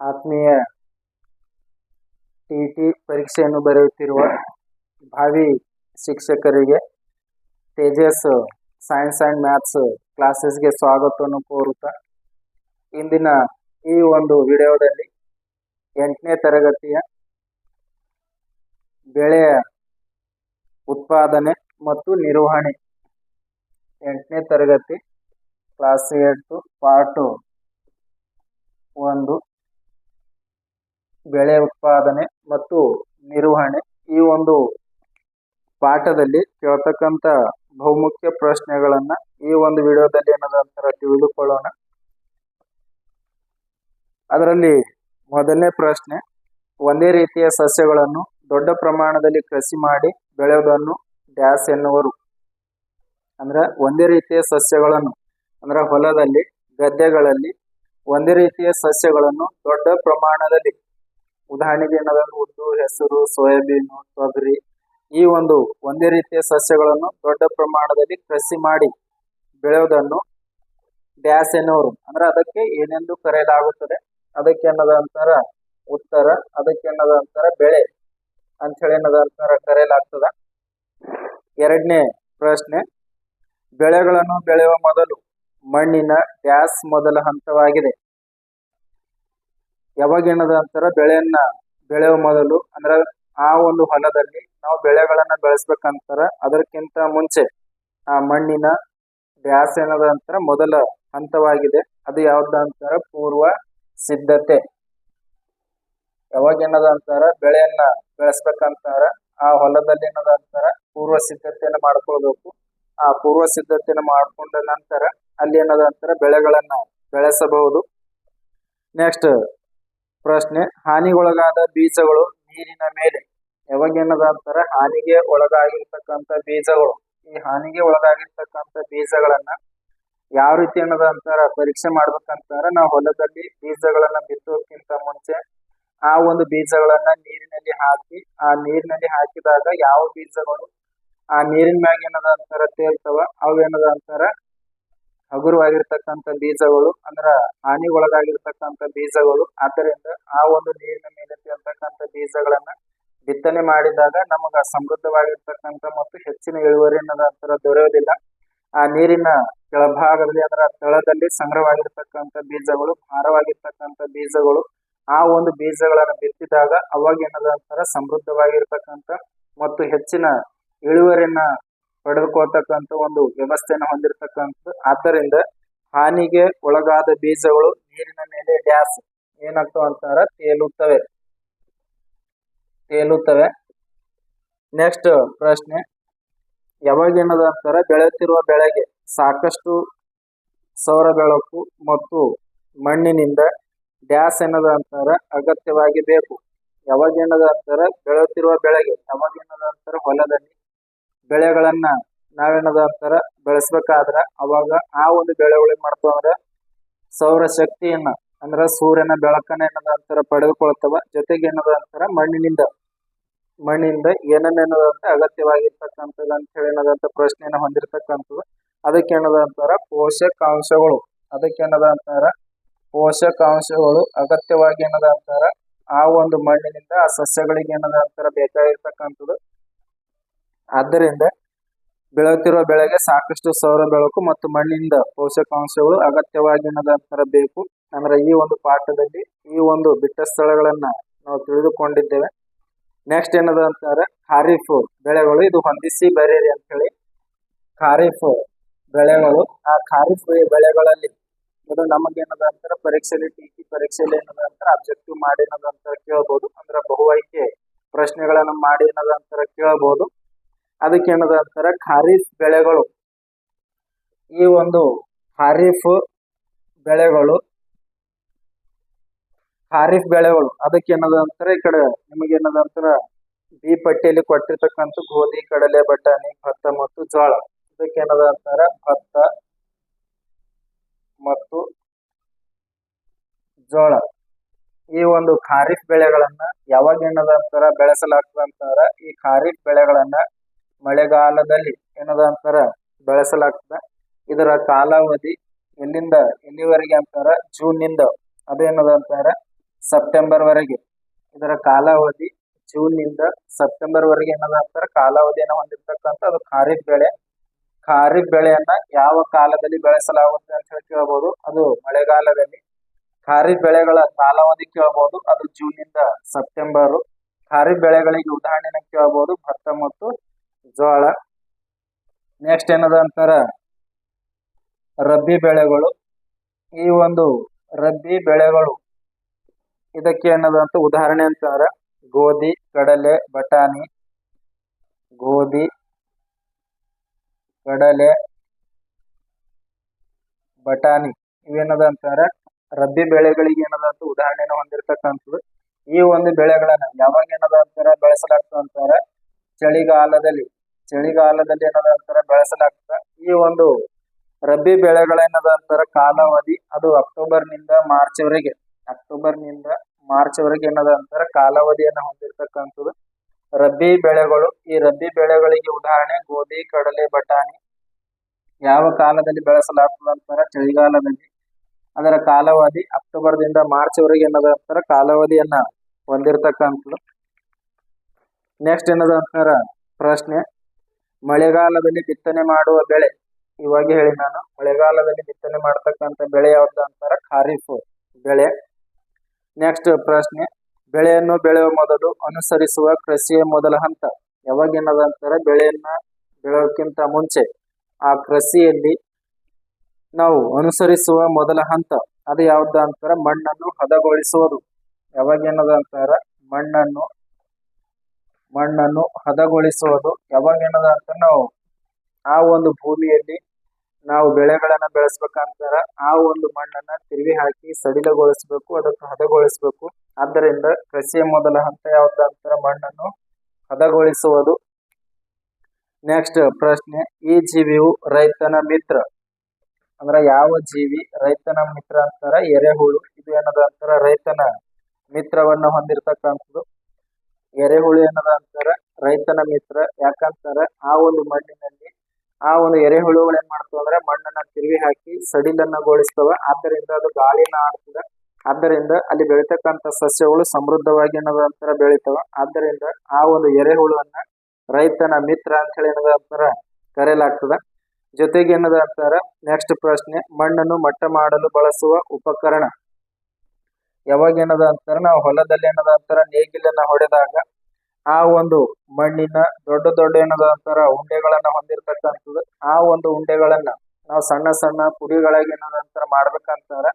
ಆತ್ಮೀಯ T T ಪರೀಕ್ಷೆಯನ್ನು ಬರೆಯುತ್ತಿರುವ ಭಾವಿ ಶಿಕ್ಷಕರಿಗೆ ತೇಜಸ್ ಸೈನ್ಸ್ ಆ್ಯಂಡ್ ಮ್ಯಾಥ್ಸ್ ಕ್ಲಾಸಸ್ಗೆ ಸ್ವಾಗತವನ್ನು ಕೋರುತ್ತಾ ಇಂದಿನ ಈ ಒಂದು ವಿಡಿಯೋದಲ್ಲಿ ಎಂಟನೇ ತರಗತಿಯ ಬೆಳೆಯ ಉತ್ಪಾದನೆ ಮತ್ತು ನಿರ್ವಹಣೆ ಎಂಟನೇ ತರಗತಿ ಕ್ಲಾಸ್ ಎಂಟು ಪಾರ್ಟು ಒಂದು ಬೆಳೆ ಉತ್ಪಾದನೆ ಮತ್ತು ನಿರ್ವಹಣೆ ಈ ಒಂದು ಪಾಠದಲ್ಲಿ ಕೇಳ್ತಕ್ಕಂಥ ಬಹುಮುಖ್ಯ ಪ್ರಶ್ನೆಗಳನ್ನ ಈ ಒಂದು ವಿಡಿಯೋದಲ್ಲಿ ಏನದಂತರ ತಿಳಿದುಕೊಳ್ಳೋಣ. ಅದರಲ್ಲಿ ಮೊದಲನೇ ಪ್ರಶ್ನೆ, ಒಂದೇ ರೀತಿಯ ಸಸ್ಯಗಳನ್ನು ದೊಡ್ಡ ಪ್ರಮಾಣದಲ್ಲಿ ಕೃಷಿ ಮಾಡಿ ಬೆಳೆಯೋದನ್ನು ಡ್ಯಾಸ್ ಎನ್ನುವರು. ಅಂದ್ರೆ ಒಂದೇ ರೀತಿಯ ಸಸ್ಯಗಳನ್ನು, ಅಂದ್ರೆ ಹೊಲದಲ್ಲಿ, ಗದ್ದೆಗಳಲ್ಲಿ ಒಂದೇ ರೀತಿಯ ಸಸ್ಯಗಳನ್ನು ದೊಡ್ಡ ಪ್ರಮಾಣದಲ್ಲಿ ಉದಾಹರಣೆಗೆ ಏನಾದರೂ ಉದ್ದು ಹೆಸರು, ಸೋಯಾಬೀನ್, ತೊಗರಿ ಈ ಒಂದು ಒಂದೇ ರೀತಿಯ ಸಸ್ಯಗಳನ್ನು ದೊಡ್ಡ ಪ್ರಮಾಣದಲ್ಲಿ ಕೃಷಿ ಮಾಡಿ ಬೆಳೆಯುವುದನ್ನು ಡ್ಯಾಸ್ ಎನ್ನುವರು. ಅಂದ್ರೆ ಅದಕ್ಕೆ ಏನೆಂದು ಕರೆಯಲಾಗುತ್ತದೆ? ಅದಕ್ಕೆ ಅನ್ನದ ಅಂತರ ಉತ್ತರ, ಅದಕ್ಕೆ ಅನ್ನದ ಅಂತರ ಬೆಳೆ ಅಂತ ಹೇಳಿ ಏನದ ಅಂತರ ಕರೆಯಲಾಗ್ತದ. ಎರಡನೇ ಪ್ರಶ್ನೆ, ಬೆಳೆಗಳನ್ನು ಬೆಳೆಯುವ ಮೊದಲು ಮಣ್ಣಿನ ಡ್ಯಾಸ್ ಮೊದಲ ಹಂತವಾಗಿದೆ. ಯಾವಾಗ ಏನದ ಅಂತಾರ ಬೆಳೆಯನ್ನ ಬೆಳೆಯುವ ಮೊದಲು ಅಂದ್ರ ಆ ಒಂದು ಹೊಲದಲ್ಲಿ ನಾವು ಬೆಳೆಗಳನ್ನ ಬೆಳೆಸ್ಬೇಕಂತಾರ ಅದಕ್ಕಿಂತ ಮುಂಚೆ ಆ ಮಣ್ಣಿನ ಡ್ಯಾಸ್ ಏನದ ಅಂತರ ಮೊದಲ ಹಂತವಾಗಿದೆ. ಅದು ಯಾವ್ದು ಅಂತಾರ ಪೂರ್ವ ಸಿದ್ಧತೆ. ಯಾವಾಗ ಏನದ ಅಂತಾರ ಬೆಳೆಯನ್ನ ಬೆಳೆಸ್ಬೇಕಂತಾರ ಆ ಹೊಲದಲ್ಲಿ ಏನದ ಅಂತಾರ ಪೂರ್ವ ಸಿದ್ಧತೆಯನ್ನ ಮಾಡ್ಕೊಳ್ಬೇಕು. ಆ ಪೂರ್ವ ಸಿದ್ಧತೆಯನ್ನು ಮಾಡ್ಕೊಂಡ ನಂತರ ಅಲ್ಲಿ ಏನದ ಅಂತಾರ ಬೆಳೆಗಳನ್ನ ಬೆಳೆಸಬಹುದು. ನೆಕ್ಸ್ಟ್ ಪ್ರಶ್ನೆ, ಹಾನಿಗೊಳಗಾದ ಬೀಜಗಳು ನೀರಿನ ಮೇಲೆ. ಯಾವಾಗ ಹಾನಿಗೆ ಒಳಗಾಗಿರ್ತಕ್ಕಂಥ ಬೀಜಗಳು. ಈ ಹಾನಿಗೆ ಒಳಗಾಗಿರ್ತಕ್ಕಂಥ ಬೀಜಗಳನ್ನ ಯಾವ ರೀತಿ ಏನದ ಅಂತಾರ ಪರೀಕ್ಷೆ ಮಾಡ್ಬೇಕಂತಾರ ನಾವು ಹೊಲದಲ್ಲಿ ಬೀಜಗಳನ್ನ ಬಿತ್ತೋಕ್ಕಿಂತ ಮುಂಚೆ ಆ ಒಂದು ಬೀಜಗಳನ್ನ ನೀರಿನಲ್ಲಿ ಹಾಕಿ, ಆ ನೀರಿನಲ್ಲಿ ಹಾಕಿದಾಗ ಯಾವ ಬೀಜಗಳು ಆ ನೀರಿನ ಮ್ಯಾಗ ಏನದ ಅಂತಾರ ತೇಲ್ತವ, ಅವು ಏನದ ಅಂತಾರ ಹಗುರವಾಗಿರ್ತಕ್ಕಂಥ ಬೀಜಗಳು ಅಂದ್ರ ಹಾನಿಗೊಳಗಾಗಿರ್ತಕ್ಕಂಥ ಬೀಜಗಳು. ಆದ್ದರಿಂದ ಆ ಒಂದು ನೀರಿನ ಮೇಲೆ ತೇಲ್ತಕ್ಕಂಥ ಬೀಜಗಳನ್ನ ಬಿತ್ತನೆ ಮಾಡಿದಾಗ ನಮಗ ಸಮೃದ್ಧವಾಗಿರ್ತಕ್ಕಂಥ ಮತ್ತು ಹೆಚ್ಚಿನ ಇಳುವರಿ ಅಂತರ ದೊರೆಯೋದಿಲ್ಲ. ಆ ನೀರಿನ ಕೆಳಭಾಗದಲ್ಲಿ ಅದರ ತಳದಲ್ಲಿ ಸಂಗ್ರಹವಾಗಿರ್ತಕ್ಕಂಥ ಬೀಜಗಳು, ಭಾರವಾಗಿರ್ತಕ್ಕಂಥ ಬೀಜಗಳು, ಆ ಒಂದು ಬೀಜಗಳನ್ನು ಬಿತ್ತಿದಾಗ ಅವಾಗ ಏನದ ಅಂತಾರ ಸಮೃದ್ಧವಾಗಿರ್ತಕ್ಕಂಥ ಮತ್ತು ಹೆಚ್ಚಿನ ಇಳುವರಿಯನ್ನ ಪಡೆದುಕೊಳ್ತಕ್ಕಂಥ ಒಂದು ವ್ಯವಸ್ಥೆಯನ್ನು ಹೊಂದಿರತಕ್ಕಂಥದ್ದು ಆದ್ದರಿಂದ ಹಾನಿಗೆ ಒಳಗಾದ ಬೀಜಗಳು ನೀರಿನ ಮೇಲೆ ಡ್ಯಾಸ್ ಏನಾಗ್ತವೆ ಅಂತಾರ ತೇಲುತ್ತವೆ. ತೇಲುತ್ತವೆ. ನೆಕ್ಸ್ಟ್ ಪ್ರಶ್ನೆ, ಯಾವಾಗ ಏನದ ಅಂತಾರ ಬೆಳೆಯುತ್ತಿರುವ ಬೆಳೆಗೆ ಸಾಕಷ್ಟು ಸೌರ ಬೆಳಕು ಮತ್ತು ಮಣ್ಣಿನಿಂದ ಡ್ಯಾಸ್ ಏನದ ಅಂತಾರ ಅಗತ್ಯವಾಗಿ ಬೇಕು. ಯಾವಾಗ ಏನದ ಅಂತಾರ ಬೆಳೆಯುತ್ತಿರುವ ಬೆಳೆಗೆ, ಯಾವಾಗ ಏನದ ಅಂತಾರ ಹೊಲದಲ್ಲಿ ಬೆಳೆಗಳನ್ನ ನಾವೇನದ ಅಂತಾರ ಬೆಳೆಸ್ಬೇಕಾದ್ರ ಅವಾಗ ಆ ಒಂದು ಬೆಳೆಗಳು ಏನ್ ಮಾಡ್ತಾವ ಅಂದ್ರ ಸೌರ ಶಕ್ತಿಯನ್ನ, ಅಂದ್ರ ಸೂರ್ಯನ ಬೆಳಕನ್ನ ಏನದ ಅಂತಾರ ಪಡೆದುಕೊಳ್ತವ. ಜೊತೆಗೆ ಏನದ ಅಂತಾರ ಮಣ್ಣಿನಿಂದ ಮಣ್ಣಿಂದ ಏನನ್ನೇನದ ಅಂತ ಅಗತ್ಯವಾಗಿರ್ತಕ್ಕಂಥದ್ದು ಅಂತ ಹೇಳಿ ಏನದಂತ ಪ್ರಶ್ನೆಯನ್ನ ಹೊಂದಿರತಕ್ಕಂಥದ್ದು. ಅದಕ್ಕೆ ಏನದ ಅಂತಾರ ಪೋಷಕಾಂಶಗಳು, ಅದಕ್ಕೆ ಏನದ ಅಂತಾರ ಪೋಷಕಾಂಶಗಳು ಅಗತ್ಯವಾಗಿ ಏನದ ಅಂತಾರ ಆ ಒಂದು ಮಣ್ಣಿನಿಂದ ಆ ಸಸ್ಯಗಳಿಗೆ ಏನದ ಅಂತಾರ ಬೇಕಾಗಿರ್ತಕ್ಕಂಥದ್ದು. ಆದ್ದರಿಂದ ಬೆಳೆಯುತ್ತಿರುವ ಬೆಳೆಗೆ ಸಾಕಷ್ಟು ಸೌರ ಬೆಳಕು ಮತ್ತು ಮಣ್ಣಿನಿಂದ ಪೋಷಕಾಂಶಗಳು ಅಗತ್ಯವಾಗಿ ಏನದ ಅಂತಾರ ಬೇಕು. ಅಂದ್ರೆ ಈ ಒಂದು ಪಾಠದಲ್ಲಿ ಈ ಒಂದು ಬಿಟ್ಟ ಸ್ಥಳಗಳನ್ನ ನಾವು ತಿಳಿದುಕೊಂಡಿದ್ದೇವೆ. ನೆಕ್ಸ್ಟ್ ಏನದ ಅಂತಾರೆ? ಖಾರಿಫ್ ಬೆಳೆಗಳು. ಇದು ಹೊಂದಿಸಿ ಬರೀರಿ ಅಂತ ಹೇಳಿ. ಖಾರಿಫ್ ಬೆಳೆಗಳು. ಆ ಖಾರಿಫ್ ಬೆಳೆಗಳಲ್ಲಿ ಇದು ನಮಗೇನದ ಅಂತಾರೆ? ಪರೀಕ್ಷೆಯಲ್ಲಿ ಟಿ ಟಿ ಪರೀಕ್ಷೆಯಲ್ಲಿ ಏನದ ಅಂತಾರೆ? ಅಬ್ಜೆಕ್ಟಿವ್ ಮಾಡಿ ಏನದ ಅಂತಾರ ಕೇಳಬಹುದು ಅಂದ್ರೆ ಬಹು ಆಯ್ಕೆ ಪ್ರಶ್ನೆಗಳನ್ನ ಮಾಡಿ ಏನದ ಅಂತಾರೆ ಕೇಳಬಹುದು ಅದಕ್ಕೆ ಏನದ ಅಂತಾರ? ಖಾರಿಫ್ ಬೆಳೆಗಳು. ಈ ಒಂದು ಖಾರಿಫ್ ಬೆಳೆಗಳು ಖಾರಿಫ್ ಬೆಳೆಗಳು, ಅದಕ್ಕೆ ಏನದ ಅಂತಾರೆ? ಈ ಕಡೆ ನಿಮಗೆ ಏನದ ಅಂತಾರ? ಬಿ ಪಟ್ಟಿಯಲ್ಲಿ ಕೊಟ್ಟಿರ್ತಕ್ಕಂಥ ಗೋಧಿ, ಕಡಲೆ, ಬಟಾಣಿ, ಭತ್ತ ಮತ್ತು ಜೋಳ ಇದಕ್ಕೆ ಏನದ ಅಂತಾರ? ಭತ್ತ ಮತ್ತು ಜೋಳ ಈ ಒಂದು ಖಾರಿಫ್ ಬೆಳೆಗಳನ್ನ ಯಾವಾಗ ಏನದ ಅಂತಾರ? ಬೆಳೆಸಲಾಗ್ತದ ಅಂತಾರ ಈ ಖಾರಿಫ್ ಬೆಳೆಗಳನ್ನ ಮಳೆಗಾಲದಲ್ಲಿ ಏನದ ಅಂತಾರ, ಬೆಳೆಸಲಾಗ್ತದ. ಇದರ ಕಾಲಾವಧಿ ಎಲ್ಲಿಂದ, ಎಲ್ಲಿವರೆಗೆ ಅಂತಾರ ಜೂನ್ನಿಂದ ಅದೇನದ ಅಂತಾರ ಸೆಪ್ಟೆಂಬರ್ ವರೆಗೆ ಇದರ ಕಾಲಾವಧಿ ಜೂನ್ನಿಂದ ಸೆಪ್ಟೆಂಬರ್ ವರೆಗೆ ಏನದ ಅಂತಾರ, ಕಾಲಾವಧಿಯನ್ನು ಹೊಂದಿರತಕ್ಕಂಥ ಅದು ಖಾರಿಫ್ ಬೆಳೆ. ಖಾರಿಫ್ ಬೆಳೆಯನ್ನ ಯಾವ ಕಾಲದಲ್ಲಿ ಬೆಳೆಸಲಾಗುತ್ತೆ ಅಂತ ಹೇಳಿ ಕೇಳಬಹುದು ಅದು ಮಳೆಗಾಲದಲ್ಲಿ. ಖಾರಿಫ್ ಬೆಳೆಗಳ ಕಾಲಾವಧಿ ಕೇಳಬಹುದು ಅದು ಜೂನ್ನಿಂದ ಸೆಪ್ಟೆಂಬರ್. ಖಾರಿಫ್ ಬೆಳೆಗಳಿಗೆ ಉದಾಹರಣೆನ ಕೇಳಬಹುದು ಭತ್ತ ಮತ್ತು ಜೋಳ. ನೆಕ್ಸ್ಟ್ ಏನದ ಅಂತಾರ? ರಬ್ಬಿ ಬೆಳೆಗಳು. ಈ ಒಂದು ರಬ್ಬಿ ಬೆಳೆಗಳು ಇದಕ್ಕೆ ಏನದ ಅಂತ ಉದಾಹರಣೆ ಅಂತಾರ? ಗೋಧಿ, ಕಡಲೆ, ಬಟಾಣಿ, ಗೋಧಿ, ಕಡಲೆ, ಬಟಾಣಿ. ಇವೇನದ ಅಂತಾರ? ರಬ್ಬಿ ಬೆಳೆಗಳಿಗೆ ಏನದ ಅಂತ ಉದಾಹರಣೆನ ಹೊಂದಿರತಕ್ಕಂಥದ್ದು. ಈ ಒಂದು ಬೆಳೆಗಳನ್ನ ಯಾವಾಗ ಏನದ ಅಂತಾರ? ಬೆಳೆಸಲಾಗ್ತದೆ ಅಂತಾರ ಚಳಿಗಾಲದಲ್ಲಿ. ಚಳಿಗಾಲದಲ್ಲಿ ಏನದ ಅಂತಾರ ಬೆಳೆಸಲಾಗ್ತದ? ಈ ಒಂದು ರಬ್ಬಿ ಬೆಳೆಗಳೇನದ ಅಂತಾರ ಕಾಲಾವಧಿ, ಅದು ಅಕ್ಟೋಬರ್ನಿಂದ ಮಾರ್ಚ್ ವರೆಗೆ ಅಕ್ಟೋಬರ್ನಿಂದ ಮಾರ್ಚ್ ವರೆಗೆ ಏನದ ಅಂತಾರ ಕಾಲಾವಧಿಯನ್ನು ಹೊಂದಿರತಕ್ಕಂಥದ್ದು. ರಬ್ಬಿ ಬೆಳೆಗಳು, ಈ ರಬ್ಬಿ ಬೆಳೆಗಳಿಗೆ ಉದಾಹರಣೆ, ಗೋಧಿ, ಕಡಲೆ, ಬಟಾಣಿ, ಯಾವ ಕಾಲದಲ್ಲಿ ಬೆಳೆಸಲಾಗ್ತದ ಅಂತಾರ ಚಳಿಗಾಲದಲ್ಲಿ. ಅದರ ಕಾಲಾವಧಿ ಅಕ್ಟೋಬರ್ ದಿಂದ ಮಾರ್ಚ್ ವರೆಗೆ ಏನದ ಅಂತಾರ ಕಾಲಾವಧಿಯನ್ನ ಹೊಂದಿರತಕ್ಕಂಥದ್ದು. ನೆಕ್ಸ್ಟ್ ಏನದ ಅಂತಾರ ಪ್ರಶ್ನೆ ಮಳೆಗಾಲದಲ್ಲಿ ಬಿತ್ತನೆ ಮಾಡುವ ಬೆಳೆ. ಇವಾಗ ಹೇಳಿ ನಾನು, ಮಳೆಗಾಲದಲ್ಲಿ ಬಿತ್ತನೆ ಮಾಡತಕ್ಕಂಥ ಬೆಳೆ ಯಾವ್ದು ಅಂತಾರ? ಖಾರಿಫ್ ಬೆಳೆ. ನೆಕ್ಸ್ಟ್ ಪ್ರಶ್ನೆ, ಬೆಳೆಯನ್ನು ಬೆಳೆಯುವ ಮೊದಲು ಅನುಸರಿಸುವ ಕೃಷಿಯ ಮೊದಲ ಹಂತ. ಯಾವಾಗ ಏನದ ಅಂತಾರ ಬೆಳೆಯನ್ನ ಬೆಳೆಯೋಕ್ಕಿಂತ ಮುಂಚೆ. ಆ ಕೃಷಿಯಲ್ಲಿ ನಾವು ಅನುಸರಿಸುವ ಮೊದಲ ಹಂತ, ಅದು ಯಾವ್ದು ಅಂತಾರ? ಮಣ್ಣನ್ನು ಹದಗೊಳಿಸುವುದು. ಯಾವಾಗ ಏನದ ಅಂತಾರ ಮಣ್ಣನ್ನು ಮಣ್ಣನ್ನು ಹದಗೊಳಿಸುವುದು ಯಾವಾಗ ಏನದ ಅಂತ ನಾವು ಆ ಒಂದು ಭೂಮಿಯಲ್ಲಿ ನಾವು ಬೆಳೆಗಳನ್ನ ಬೆಳೆಸ್ಬೇಕಂತಾರ ಆ ಒಂದು ಮಣ್ಣನ್ನ ತಿರುವಿ ಹಾಕಿ ಸಡಿಲಗೊಳಿಸ್ಬೇಕು, ಅದಕ್ಕೆ ಹದಗೊಳಿಸ್ಬೇಕು. ಆದ್ದರಿಂದ ಕೃಷಿಯ ಮೊದಲ ಹಂತ ಯಾವ್ದು ಅಂತಾರ ಮಣ್ಣನ್ನು ಹದಗೊಳಿಸುವುದು. ನೆಕ್ಸ್ಟ್ ಪ್ರಶ್ನೆ, ಈ ಜೀವಿಯು ರೈತನ ಮಿತ್ರ. ಅಂದ್ರ ಯಾವ ಜೀವಿ ರೈತನ ಮಿತ್ರ ಅಂತಾರ ಎರೆಹುಳು. ಇದು ಏನದ ಅಂತಾರ? ರೈತನ ಮಿತ್ರವನ್ನ ಹೊಂದಿರತಕ್ಕಂಥದ್ದು. ಎರೆಹುಳು ಏನದ ಅಂತಾರ, ರೈತನ ಮಿತ್ರ. ಯಾಕಂತಾರ, ಆ ಒಂದು ಮಣ್ಣಿನಲ್ಲಿ, ಆ ಒಂದು ಎರೆಹುಳುಗಳು ಏನ್ ಮಾಡ್ತಾವ ಅಂದ್ರೆ ಮಣ್ಣನ್ನ ತಿರುವಿ ಹಾಕಿ ಸಡಿಲನ್ನಗೊಳಿಸ್ತವ. ಆದ್ದರಿಂದ ಅದು ಗಾಳಿನ ಆಡ್ತದ ಆದ್ದರಿಂದ ಅಲ್ಲಿ ಬೆಳಿತಕ್ಕಂತ ಸಸ್ಯಗಳು ಸಮೃದ್ಧವಾಗಿ ಏನದ ಅಂತರ, ಬೆಳಿತಾವ. ಆದ್ದರಿಂದ ಆ ಒಂದು ಎರೆಹುಳುವನ್ನ ರೈತನ ಮಿತ್ರ ಅಂತ ಹೇಳಿ ಏನದ ಅಂತಾರ, ಕರೆಯಲಾಗ್ತದ. ಜೊತೆಗೆ ಏನದ ಅಂತಾರ ನೆಕ್ಸ್ಟ್ ಪ್ರಶ್ನೆ, ಮಣ್ಣನ್ನು ಮಟ್ಟ ಮಾಡಲು ಬಳಸುವ ಉಪಕರಣ. ಯಾವಾಗ ಏನದ ಅಂತಾರ, ನಾವು ಹೊಲದಲ್ಲಿ ಏನದ ಅಂತಾರ, ನೇಗಿಲನ್ನ ಹೊಡೆದಾಗ ಆ ಒಂದು ಮಣ್ಣಿನ ದೊಡ್ಡ ದೊಡ್ಡ ಏನದ ಅಂತಾರ, ಉಂಡೆಗಳನ್ನ ಹೊಂದಿರತಕ್ಕಂಥದ್ದು, ಆ ಒಂದು ಉಂಡೆಗಳನ್ನ ನಾವು ಸಣ್ಣ ಸಣ್ಣ ಪುಡಿಗಳಾಗಿ ಏನದ ಅಂತಾರ ಮಾಡ್ಬೇಕಂತಾರ,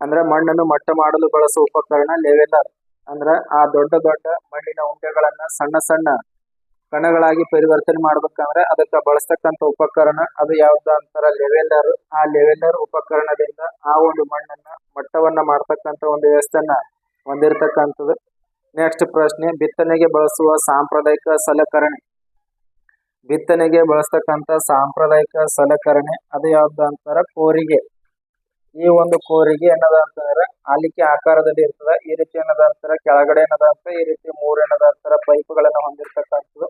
ಅಂದ್ರೆ ಮಣ್ಣನ್ನು ಮಟ್ಟ ಮಾಡಲು ಬಳಸುವ ಉಪಕರಣ ಲೆವೆಲರ್ ಅಂದ್ರ ಆ ದೊಡ್ಡ ದೊಡ್ಡ ಮಣ್ಣಿನ ಉಂಡೆಗಳನ್ನ ಸಣ್ಣ ಸಣ್ಣ ಕಣಗಳಾಗಿ ಪರಿವರ್ತನೆ ಮಾಡ್ಬೇಕಂದ್ರೆ ಅದಕ್ಕೆ ಬಳಸ್ತಕ್ಕಂಥ ಉಪಕರಣ ಅದು ಯಾವ್ದ ಅಂತಾರ ಲೆವೆಲ್ಲರ್ ಆ ಲೆವೆಲ್ಲರ್ ಉಪಕರಣದಿಂದ ಆ ಒಂದು ಮಣ್ಣನ್ನ, ಮಟ್ಟವನ್ನ ಮಾಡ್ತಕ್ಕಂಥ ಒಂದು ವ್ಯವಸ್ಥೆಯನ್ನ ಹೊಂದಿರತಕ್ಕಂಥದ್ದು. ನೆಕ್ಸ್ಟ್ ಪ್ರಶ್ನೆ, ಬಿತ್ತನೆಗೆ ಬಳಸುವ ಸಾಂಪ್ರದಾಯಿಕ ಸಲಕರಣೆ. ಬಿತ್ತನೆಗೆ ಬಳಸ್ತಕ್ಕಂಥ ಸಾಂಪ್ರದಾಯಿಕ ಸಲಕರಣೆ ಅದು ಯಾವ್ದು ಅಂತಾರ ಕೋರಿಗೆ. ಈ ಒಂದು ಕೋರಿಗೆ ಏನದ ಅಂತಂದ್ರೆ ಆಲಿಕೆ ಆಕಾರದಲ್ಲಿ ಇರ್ತದ. ಈ ರೀತಿ ಏನದ ಅಂತಾರ, ಕೆಳಗಡೆ ಏನದ ಅಂತ ಈ ರೀತಿ ಮೂರ್ ಏನದ ಅಂತಾರ ಪೈಪ್ಗಳನ್ನ ಹೊಂದಿರತಕ್ಕಂಥದ್ದು.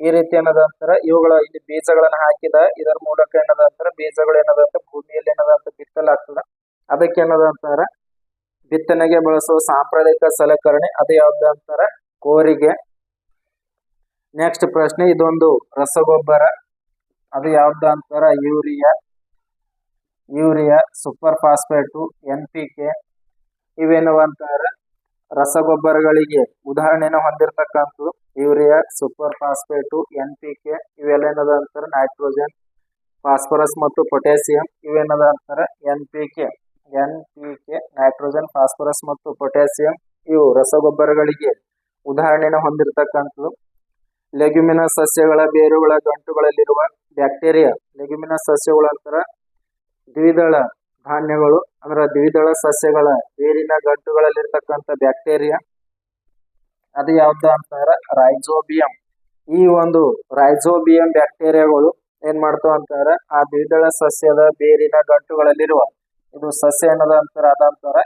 ಈ ರೀತಿ ಏನದ ಅಂತಾರ, ಇವುಗಳ ಇಲ್ಲಿ ಬೀಜಗಳನ್ನ ಹಾಕಿದ, ಇದರ ಮೂಲಕ ಏನದ ಅಂತಾರ, ಬೀಜಗಳು ಏನದ ಅಂತ ಭೂಮಿಯಲ್ಲಿ ಏನದ ಅಂತ ಬಿತ್ತಲಾಗ್ತದ. ಅದಕ್ಕೆ ಏನದ ಅಂತಾರ, ಬಿತ್ತನೆಗೆ ಬಳಸುವ ಸಾಂಪ್ರದಾಯಿಕ ಸಲಕರಣೆ, ಅದು ಯಾವ್ದು ಅಂತಾರ, ಕೋರಿಗೆ. ನೆಕ್ಸ್ಟ್ ಪ್ರಶ್ನೆ, ಇದೊಂದು ರಸಗೊಬ್ಬರ, ಅದು ಯಾವ್ದ ಅಂತಾರ, urea. Urea, super phosphate, N P K ಇವೆನ್ನುವಂತಹ ಅಂತಾರ ರಸಗೊಬ್ಬರಗಳಿಗೆ ಉದಾಹರಣೆನ ಹೊಂದಿರತಕ್ಕಂಥದ್ದು urea, super phosphate, N P K ಇವೆಲ್ಲ ಏನದ ಅಂತಾರ ನೈಟ್ರೋಜನ್, ಫಾಸ್ಫರಸ್ ಮತ್ತು ಪೊಟ್ಯಾಸಿಯಂ ಇವೇನದ ಅಂತಾರ N P K. N P K, nitrogen, phosphorus ಮತ್ತು ಪೊಟ್ಯಾಸಿಯಂ ಇವು ರಸಗೊಬ್ಬರಗಳಿಗೆ ಉದಾಹರಣೆನ ಹೊಂದಿರತಕ್ಕಂಥದ್ದು. ಲೆಗ್ಯುಮಿನ ಸಸ್ಯಗಳ ಬೇರುಗಳ ಗಂಟುಗಳಲ್ಲಿರುವ ಬ್ಯಾಕ್ಟೀರಿಯಾ. ಲೆಗ್ಯುಮಿನ ಸಸ್ಯಗಳು ಅಂತಾರ ದ್ವಿದಳ ಧಾನ್ಯಗಳು, ಅಂದ್ರೆ ದ್ವಿದಳ ಸಸ್ಯಗಳ ಬೇರಿನ ಗಂಟುಗಳಲ್ಲಿರ್ತಕ್ಕಂಥ ಬ್ಯಾಕ್ಟೀರಿಯಾ, ಅದು ಯಾವ್ದು ಅಂತಾರ? ರೈಜೋಬಿಯಂ ಈ ಒಂದು ರೈಜೋಬಿಯಂ ಬ್ಯಾಕ್ಟೀರಿಯಾಗಳು ಏನ್ ಮಾಡ್ತಾವ ಅಂತಾರೆ? ಆ ದ್ವಿದಳ ಸಸ್ಯದ ಬೇರಿನ ಗಂಟುಗಳಲ್ಲಿರುವ, ಇದು ಸಸ್ಯ ಏನದ ಅಂತಾರ ಅದಂತರ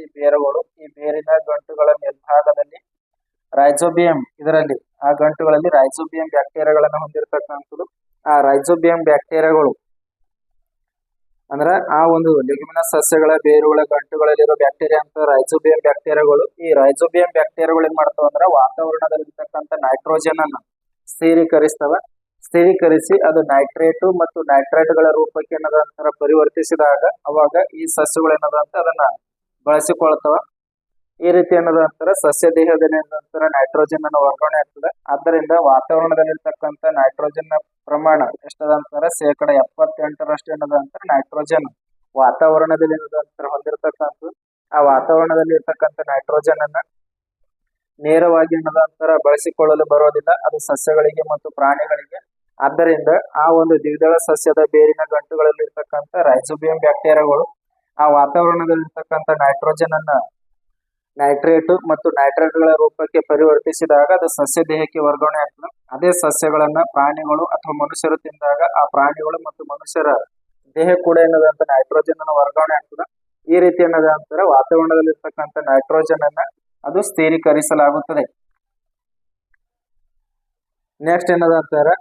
ಈ ಬೇರುಗಳು. ಈ ಬೇರಿನ ಗಂಟುಗಳ ಮೇಲ್ಭಾಗದಲ್ಲಿ ರೈಜೋಬಿಯಂ ಇದರಲ್ಲಿ, ಆ ಗಂಟುಗಳಲ್ಲಿ ರೈಜೋಬಿಯಂ ಬ್ಯಾಕ್ಟೀರಿಯಾಗಳನ್ನು ಹೊಂದಿರತಕ್ಕಂಥದ್ದು. ಆ ರೈಜೋಬಿಯಂ ಬ್ಯಾಕ್ಟೀರಿಯಾಗಳು ಅಂದ್ರ ಆ ಒಂದು ಲಿಗ್ಮಿನ ಸಸ್ಯಗಳ ಬೇರುಗಳ ಗಂಟುಗಳಲ್ಲಿರೋ ಬ್ಯಾಕ್ಟೀರಿಯಾ ಅಂತ ರೈಜೋಬಿಯಂ ಬ್ಯಾಕ್ಟೀರಿಯಾಗಳು ಈ ರೈಜೋಬಿಯಂ ಬ್ಯಾಕ್ಟೀರಿಯಾಗಳು ಏನ್ ಮಾಡ್ತಾವ ಅಂದ್ರ ವಾತಾವರಣದಲ್ಲಿರ್ತಕ್ಕಂಥ ನೈಟ್ರೋಜನ್ ಅನ್ನ ಸ್ಥಿರೀಕರಿಸ್ತವ. ಸ್ಥಿರೀಕರಿಸಿ ಅದು ನೈಟ್ರೇಟು ಮತ್ತು ನೈಟ್ರೇಟ್ಗಳ ರೂಪಕ್ಕೆ ಏನದ ಅಂತಾರ ಪರಿವರ್ತಿಸಿದಾಗ ಅವಾಗ ಈ ಸಸ್ಯಗಳು ಏನದ ಅಂತ ಅದನ್ನ ಬಳಸಿಕೊಳ್ತಾವ. ಈ ರೀತಿ ಏನದ ಅಂತಾರ. ಸಸ್ಯ ದೇಹದಲ್ಲಿ ಏನಂತಾರ ನೈಟ್ರೋಜನ್ ಅನ್ನು ವರ್ಗಾವಣೆ ಆಗ್ತದೆ. ಆದ್ದರಿಂದ ವಾತಾವರಣದಲ್ಲಿರ್ತಕ್ಕಂಥ ನೈಟ್ರೋಜನ್ನ ಪ್ರಮಾಣ ಎಷ್ಟದ ಅಂತಾರ? ಶೇಕಡ ಎಪ್ಪತ್ತೆಂಟರಷ್ಟು ಏನದ ಅಂತಾರೆ. ನೈಟ್ರೋಜನ್ ವಾತಾವರಣದಲ್ಲಿ ಏನದ ಅಂತಾರೆ. ಹೊಂದಿರತಕ್ಕಂಥ ಆ ವಾತಾವರಣದಲ್ಲಿ ಇರ್ತಕ್ಕಂಥ ನೈಟ್ರೋಜನ್ ಅನ್ನ ನೇರವಾಗಿ ಏನದ ಅಂತರ. ಬಳಸಿಕೊಳ್ಳಲು ಬರೋದಿಲ್ಲ. ಅದು ಸಸ್ಯಗಳಿಗೆ ಮತ್ತು ಪ್ರಾಣಿಗಳಿಗೆ. ಆದ್ದರಿಂದ ಆ ಒಂದು ದ್ವಿದಳ ಸಸ್ಯದ ಬೇರಿನ ಗಂಟುಗಳಲ್ಲಿ ಇರ್ತಕ್ಕಂಥ ರೈಸೋಬಿಯಂ ಬ್ಯಾಕ್ಟೀರಿಯಾಗಳು ಆ ವಾತಾವರಣದಲ್ಲಿರ್ತಕ್ಕಂಥ ನೈಟ್ರೋಜನ್ ಅನ್ನ ನೈಟ್ರೇಟ್ ಮತ್ತು ನೈಟ್ರೇಟ್ಗಳ ರೂಪಕ್ಕೆ ಪರಿವರ್ತಿಸಿದಾಗ ಅದು ಸಸ್ಯ ದೇಹಕ್ಕೆ ವರ್ಗಾವಣೆ ಆಗ್ತದೆ. ಅದೇ ಸಸ್ಯಗಳನ್ನ ಪ್ರಾಣಿಗಳು ಅಥವಾ ಮನುಷ್ಯರು ತಿಂದಾಗ ಆ ಪ್ರಾಣಿಗಳು ಮತ್ತು ಮನುಷ್ಯರ ದೇಹ ಕೂಡ ಏನದಂತ ನೈಟ್ರೋಜನ್ ಅನ್ನು ವರ್ಗಾವಣೆ ಆಗ್ತದೆ. ಈ ರೀತಿ ಏನದ ಅಂತಾರೆ ವಾತಾವರಣದಲ್ಲಿರ್ತಕ್ಕಂಥ ನೈಟ್ರೋಜನ್ ಅನ್ನ ಅದು ಸ್ಥಿರೀಕರಿಸಲಾಗುತ್ತದೆ. ನೆಕ್ಸ್ಟ್ ಏನದ ಅಂತಾರೆ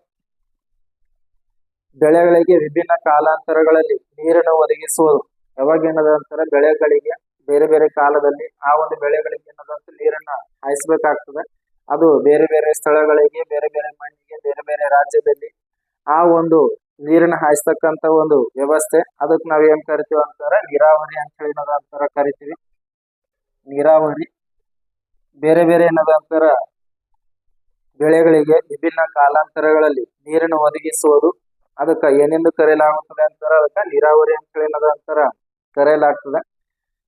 ಬೆಳೆಗಳಿಗೆ ವಿಭಿನ್ನ ಕಾಲಾಂತರಗಳಲ್ಲಿ ನೀರನ್ನು ಒದಗಿಸುವುದು. ಯಾವಾಗ ಏನದ ಅಂತಾರೆ ಬೆಳೆಗಳಿಗೆ ಬೇರೆ ಬೇರೆ ಕಾಲದಲ್ಲಿ ಆ ಒಂದು ಬೆಳೆಗಳಿಗೆ ಏನದಂತ ನೀರನ್ನ ಹಾಯಿಸ್ಬೇಕಾಗ್ತದೆ. ಅದು ಬೇರೆ ಬೇರೆ ಸ್ಥಳಗಳಿಗೆ, ಬೇರೆ ಬೇರೆ ಮಣ್ಣಿಗೆ, ಬೇರೆ ಬೇರೆ ರಾಜ್ಯದಲ್ಲಿ ಆ ಒಂದು ನೀರನ್ನ ಹಾಯಿಸ್ತಕ್ಕಂತ ಒಂದು ವ್ಯವಸ್ಥೆ. ಅದಕ್ಕೆ ನಾವ್ ಏನ್ ಕರಿತೀವಿ ಅಂತಾರ, ನೀರಾವರಿ ಅಂತ ಹೇಳಿ ಅಂತಾರ ಕರಿತೀವಿ. ನೀರಾವರಿ ಬೇರೆ ಬೇರೆ ಏನದ ಅಂತಾರ ಬೆಳೆಗಳಿಗೆ ವಿಭಿನ್ನ ಕಾಲಾಂತರಗಳಲ್ಲಿ ನೀರನ್ನು ಒದಗಿಸುವುದು, ಅದಕ್ಕ ಏನೆಂದು ಕರೆಯಲಾಗುತ್ತದೆ ಅಂತಾರ, ಅದಕ್ಕ ನೀರಾವರಿ ಅಂತ ಹೇಳಿ ಅಂತಾರ ಕರೆಯಲಾಗ್ತದೆ.